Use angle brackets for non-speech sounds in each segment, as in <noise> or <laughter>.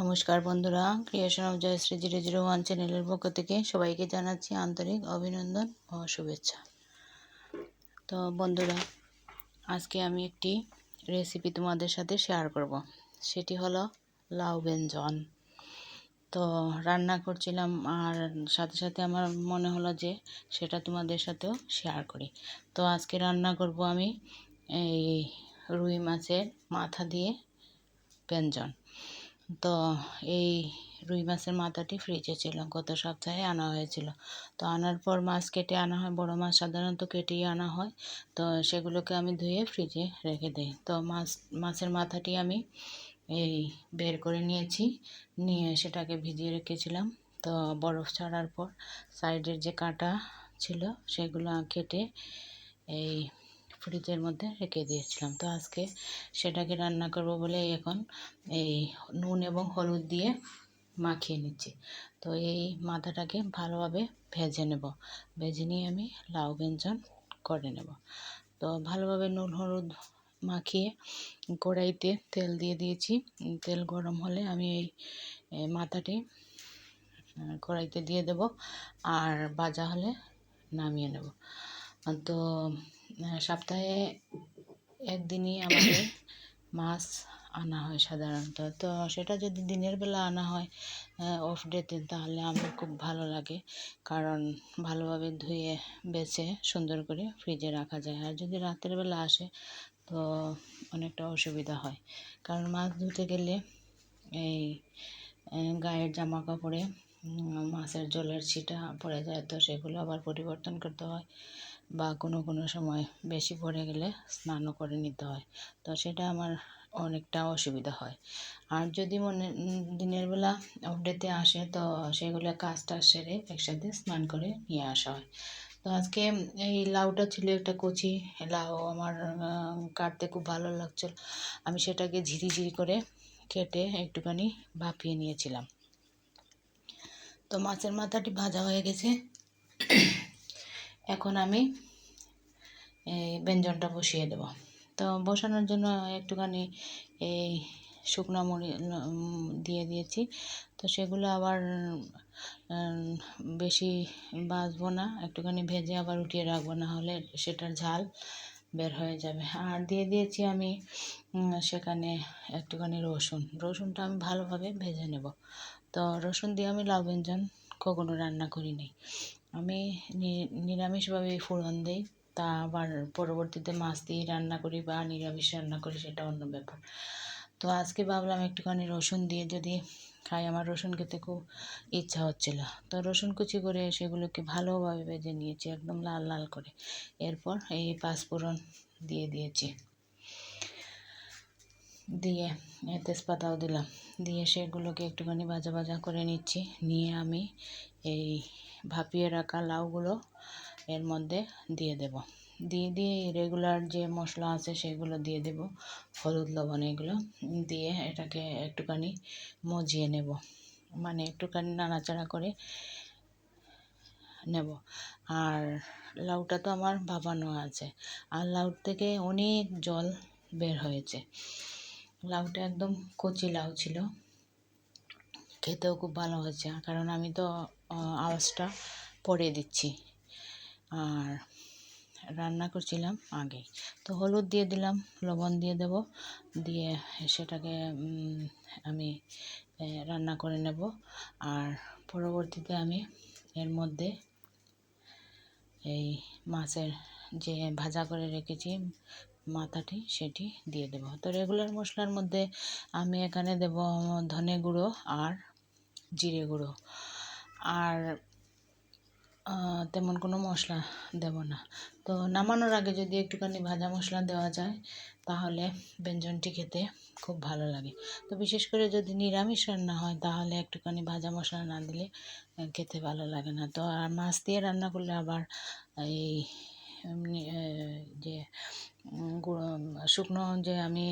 নমস্কার বন্ধুরা creation of Joyshree zero zero one চ্যানেলের পক্ষ থেকে সবাইকে জানাচ্ছি আন্তরিক অভিনন্দন ও শুভেচ্ছা। তো বন্ধুরা, আজকে আমি একটি রেসিপি তোমাদের সাথে শেয়ার করব। সেটি হলো লাউ ব্যঞ্জন। তো রান্না করছিলাম আর সাথে সাথে আমার মনে হলো যে সেটা তোমাদের সাথেও শেয়ার করি। তো আজকে রান্না করব আমি এই রুই মাছের মাথা দিয়ে ব্যঞ্জন। তো এই রুই মাছের মাথাটি ফ্রিজে ছিল, গত সপ্তাহে আনা হয়েছিল। তো আনার পর মাছ কেটে আনা হয়, বড় মাছ সাধারণত কেটেই আনা হয়। তো সেগুলোকে আমি ধুয়ে ফ্রিজে রেখে দিই। তো মাছ, মাছের মাথাটি আমি এই বের করে নিয়েছি, নিয়ে সেটাকে ভিজিয়ে রেখেছিলাম। তো বরফ ছাড়ার পর সাইডের যে কাঁটা ছিল, সেগুলো কেটে এই ফ্রিজের মধ্যে রেখে দিয়েছিলাম। তো আজকে সেটাকে রান্না করব বলে এখন এই নুন এবং হলুদ দিয়ে মাখিয়ে নিচ্ছি। তো এই মাথাটাকে ভালোভাবে ভেজে নেব। ভেজে নিয়ে আমি লাউ ব্যঞ্জন করে নেব। তো ভালোভাবে নুন, হলুদ মাখিয়ে কড়াইতে তেল দিয়ে দিয়েছি। তেল গরম হলে আমি এই মাথাটি কড়াইতে দিয়ে দেব আর ভাজা হলে নামিয়ে নেব। তো সপ্তাহে একদিনই আমাদের <coughs> মাছ আনা হয় সাধারণত। তো সেটা যদি দিনের বেলা আনা হয় অফ ডেতে তাহলে আমার খুব ভালো লাগে। কারণ ভালোভাবে ধুয়ে, বেছে, সুন্দর করে ফ্রিজে রাখা যায়। আর যদি রাতের বেলা আসে, তো অনেকটা অসুবিধা হয়। কারণ মাছ ধুতে গেলে এই গায়ের জামা কাপড়ে মাছের জলের ছিটা পড়ে যায়, তো সেগুলো আবার পরিবর্তন করতে হয়। বা কোনো কোনো সময় বেশি পড়ে গেলে স্নানও করে নিতে হয়। তো সেটা আমার অনেকটা অসুবিধা হয়। আর যদি মনে, দিনের বেলা আপডেতে আসে, তো সেগুলো কাজ টাজ সেরে একসাথে স্নান করে নিয়ে আসা হয়। তো আজকে এই লাউটা ছিল একটা কচি, লাউ আমার কাটতে খুব ভালো লাগছিল। আমি সেটাকে ঝিরি ঝিরি করে কেটে একটুখানি ভাপিয়ে নিয়েছিলাম। তো মাছের মাথাটি ভাজা হয়ে গেছে। এখন আমি এই ব্যঞ্জনটা বসিয়ে দেব। তো বসানোর জন্য একটুখানি এই শুকনো মুড়ি দিয়ে দিয়েছি। তো সেগুলো আবার বেশি বাজবো না, একটুখানি ভেজে আবার উঠিয়ে রাখব, না হলে সেটার ঝাল বের হয়ে যাবে। আর দিয়ে দিয়েছি আমি সেখানে একটুখানি রসুন। রসুনটা আমি ভালোভাবে ভেজে নেব। তো রসুন দিয়ে আমি লাউ ব্যঞ্জন কখনো রান্না করিনি। আমি নিরামিষভাবে ফোড়ন দিই। তা আবার পরবর্তীতে মাছ দিয়ে রান্না করি বা নিরামিষ রান্না করি, সেটা অন্য ব্যাপার। তো আজকে ভাবলাম একটুখানি রসুন দিয়ে যদি খাই, আমার রসুন খেতে খুব ইচ্ছা হচ্ছিল। তো রসুন কুচি করে সেগুলোকে ভালোভাবে ভেজে নিয়েছি, একদম লাল লাল করে। এরপর এই পাঁচফোড়ন দিয়ে দিয়েছি। দিয়ে তেজপাতাও দিলাম। দিয়ে সেগুলোকে একটুখানি ভাজা ভাজা করে নিচ্ছি। নিয়ে আমি এই ভাপিয়ে রাখা লাউগুলো এর মধ্যে দিয়ে দেব। দিয়ে দিয়ে রেগুলার যে মশলা আছে সেগুলো দিয়ে দেব। হলুদ, লবণ এগুলো। দিয়ে এটাকে একটুখানি মজিয়ে নেব। মানে একটুখানি নাড়াচাড়া করে নেব। আর লাউটা তো আমার ভাপানো আছে। আর লাউ থেকে অনেক জল বের হয়েছে। লাউটা একদম কচি লাউ ছিল। খেতেও খুব ভালো হয়েছে। কারণ আমি তো আওয়াজটা পরে দিচ্ছি। আর রান্না করছিলাম আগে। তো হলুদ দিয়ে দিলাম, লবণ দিয়ে দেব। দিয়ে সেটাকে আমি রান্না করে নেব। আর পরবর্তীতে আমি এর মধ্যে এই মাছের যে ভাজা করে রেখেছি মাথাটি সেটি দিয়ে দেব। তো রেগুলার মশলার মধ্যে আমি এখানে দেব ধনে গুঁড়ো আর জিরে গুঁড়ো। আর তেমন কোনো মশলা দেব না। তো নামানোর আগে যদি একটুখানি ভাজা মশলা দেওয়া যায়, তাহলে ব্যঞ্জনটি খেতে খুব ভালো লাগে। তো বিশেষ করে যদি নিরামিষ রান্না হয়, তাহলে একটুখানি ভাজা মশলা না দিলে খেতে ভালো লাগে না। তো আর মাছ দিয়ে রান্না করলে আবার এই যে শুকনো যে, আমি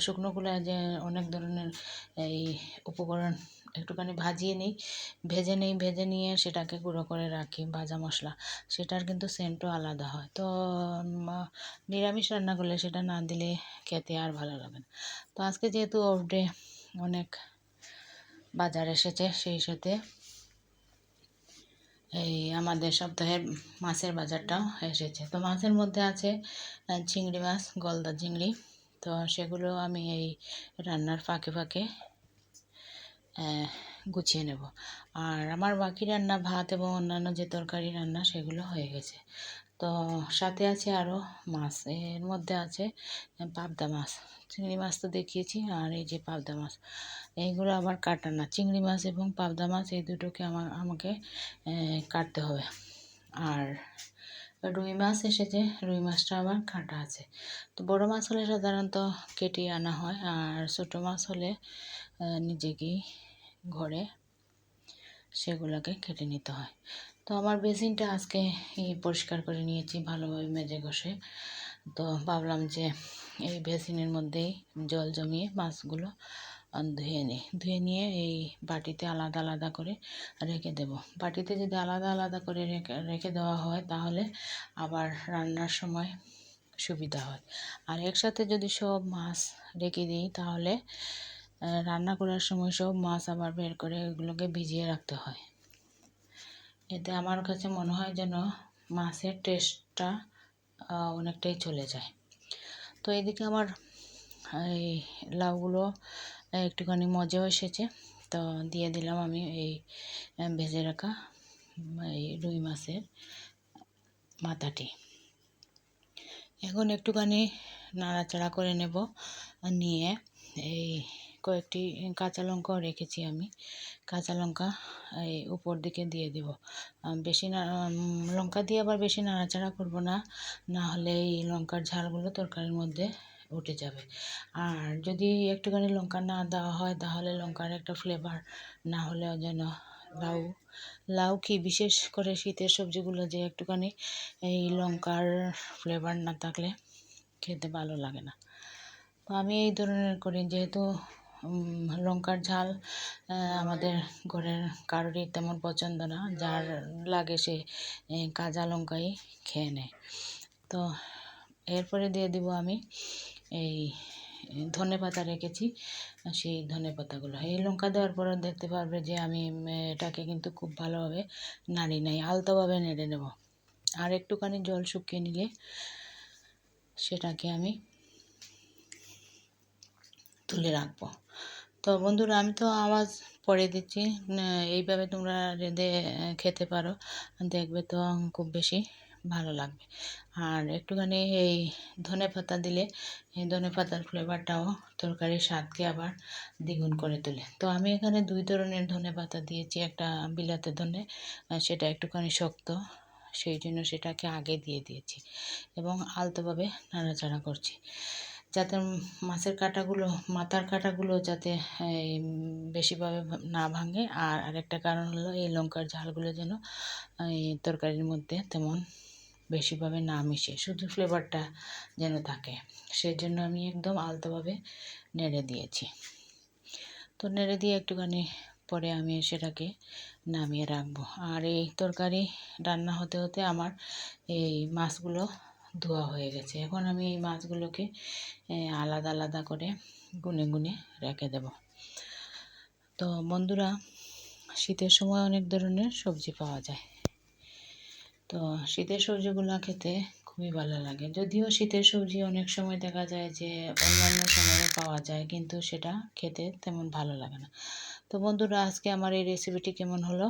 শুকনোগুলো যে, অনেক ধরনের এই উপকরণ একটুখানি ভাজিয়ে নিই, ভেজে নিই, ভেজে নিয়ে সেটাকে গুঁড়ো করে রাখি ভাজা মশলা। সেটার কিন্তু সেন্টও আলাদা হয়। তো নিরামিষ রান্না করলে সেটা না দিলে খেতে আর ভালো লাগে না। তো আজকে যেহেতু অফ ডে অনেক বাজার এসেছে, সেই সাথে এই আমাদের সপ্তাহের মাছের বাজারটাও এসেছে। তো মাছের মধ্যে আছে চিংড়ি মাছ, গলদা চিংড়ি। তো সেগুলো আমি এই রান্নার ফাঁকে ফাঁকে গুছিয়ে নেব। আর আমার বাকি রান্না ভাত এবং অন্যান্য যে তরকারি রান্না সেগুলো হয়ে গেছে। তো সাথে আছে আরও মাছ, এর মধ্যে আছে পাবদা মাছ। চিংড়ি মাছ তো দেখিয়েছি, আর এই যে পাবদা মাছ, এইগুলো আবার কাটা না। চিংড়ি মাছ এবং পাবদা মাছ, এই দুটোকে আমার, আমাকে কাটতে হবে। আর রুই মাছ এসেছে, রুই মাছটা আবার কাটা আছে। তো বড় মাছ হলে সাধারণত কেটে আনা হয়, আর ছোটো মাছ হলে নিজেকেই ঘরে সেগুলোকে কেটে নিতে হয়। তো আমার বেসিনটা আজকে পরিষ্কার করে নিয়েছি, ভালোভাবে মেজে ঘষে। তো ভাবলাম যে এই বেসিনের মধ্যেই জল জমিয়ে মাছগুলো ধুয়ে নিই। ধুয়ে নিয়ে এই বাটিতে আলাদা আলাদা করে রেখে দেব। বাটিতে যদি আলাদা আলাদা করে রেখে রেখে দেওয়া হয়, তাহলে আবার রান্নার সময় সুবিধা হয়। আর একসাথে যদি সব মাছ রেখে দিই, তাহলে রান্না করার সময় সব মাছ আবার বের করে ওগুলোকে ভিজিয়ে রাখতে হয়। এতে আমার কাছে মনে হয় যেন মাছের টেস্টটা অনেকটাই চলে যায়। তো এদিকে আমার, এই লাউগুলো একটুখানি মজেও এসেছে। তো দিয়ে দিলাম আমি এই ভেজে রাখা এই রুই মাছের মাথাটি। এখন একটুখানি নাড়াচাড়া করে নেব, নিয়ে এই কয়েকটি কাঁচা লঙ্কাও রেখেছি আমি। কাঁচা লঙ্কা, এই উপর দিকে দিয়ে দেব। বেশি না লঙ্কা দিয়ে আবার বেশি নাড়াচাড়া করব না। না হলে এই লঙ্কার ঝালগুলো তরকারির মধ্যে উঠে যাবে। আর যদি একটুখানি লঙ্কা না দেওয়া হয়, তাহলে লঙ্কার একটা ফ্লেভার না হলেও যেন লাউ লাউ কি বিশেষ করে শীতের সবজিগুলো যে একটুখানি এই লঙ্কার ফ্লেভার না থাকলে খেতে ভালো লাগে না। তো আমি এই ধরনের করি, যেহেতু লঙ্কার ঝাল আমাদের ঘরের কারোরই তেমন পছন্দ না। যার লাগে সে কাঁচা লঙ্কাই খেয়ে নেয়। তো এরপরে দিয়ে দিব আমি এই ধনে পাতা রেখেছি, সেই ধনে পাতাগুলো। এই লঙ্কা দেওয়ার পরে দেখতে পারবে যে আমি এটাকে কিন্তু খুব ভালোভাবে নাড়ি নাই, আলতোভাবে নেড়ে নেব। আর একটুখানি জল শুকিয়ে নিলে সেটাকে আমি তুলে রাখব। তো বন্ধুরা, আমি তো আওয়াজ পরে দিচ্ছি। এইভাবে তোমরা রেঁধে খেতে পারো, দেখবে তো খুব বেশি ভালো লাগবে। আর একটুখানি এই ধনে পাতা দিলে, এই ধনে পাতার ফ্লেভারটাও তরকারির স্বাদকে আবার দ্বিগুণ করে তোলে। তো আমি এখানে দুই ধরনের ধনে পাতা দিয়েছি। একটা বিলাতে ধনে সেটা একটুখানি শক্ত, সেই জন্য সেটাকে আগে দিয়ে দিয়েছি এবং আলতোভাবে নাড়াচাড়া করছি। যাতে মাছের কাঁটাগুলো, মাথার কাঁটাগুলো যাতে বেশিভাবে না ভাঙে। আর আরেকটা কারণ হলো এই লঙ্কার ঝালগুলো যেন, এই তরকারির মধ্যে তেমন বেশিভাবে না মিশে। শুধু ফ্লেভারটা যেন থাকে। সেই জন্য আমি একদম আলতোভাবে নেড়ে দিয়েছি। তো নেড়ে দিয়ে একটুখানি পরে আমি সেটাকে নামিয়ে রাখব। আর এই তরকারি রান্না হতে হতে আমার এই মাছগুলো ধোয়া হয়ে গেছে। এখন আমি এই মাছগুলোকে আলাদা আলাদা করে গুনে গুনে রেখে দেব। তো বন্ধুরা, শীতের সময় অনেক ধরনের সবজি পাওয়া যায়। তো শীতের সবজিগুলো খেতে খুবই ভালো লাগে। যদিও শীতের সবজি অনেক সময় দেখা যায় যে অন্যান্য সময়ে পাওয়া যায়, কিন্তু সেটা খেতে তেমন ভালো লাগে না। তো বন্ধুরা, আজকে আমার এই রেসিপিটি কেমন হলো?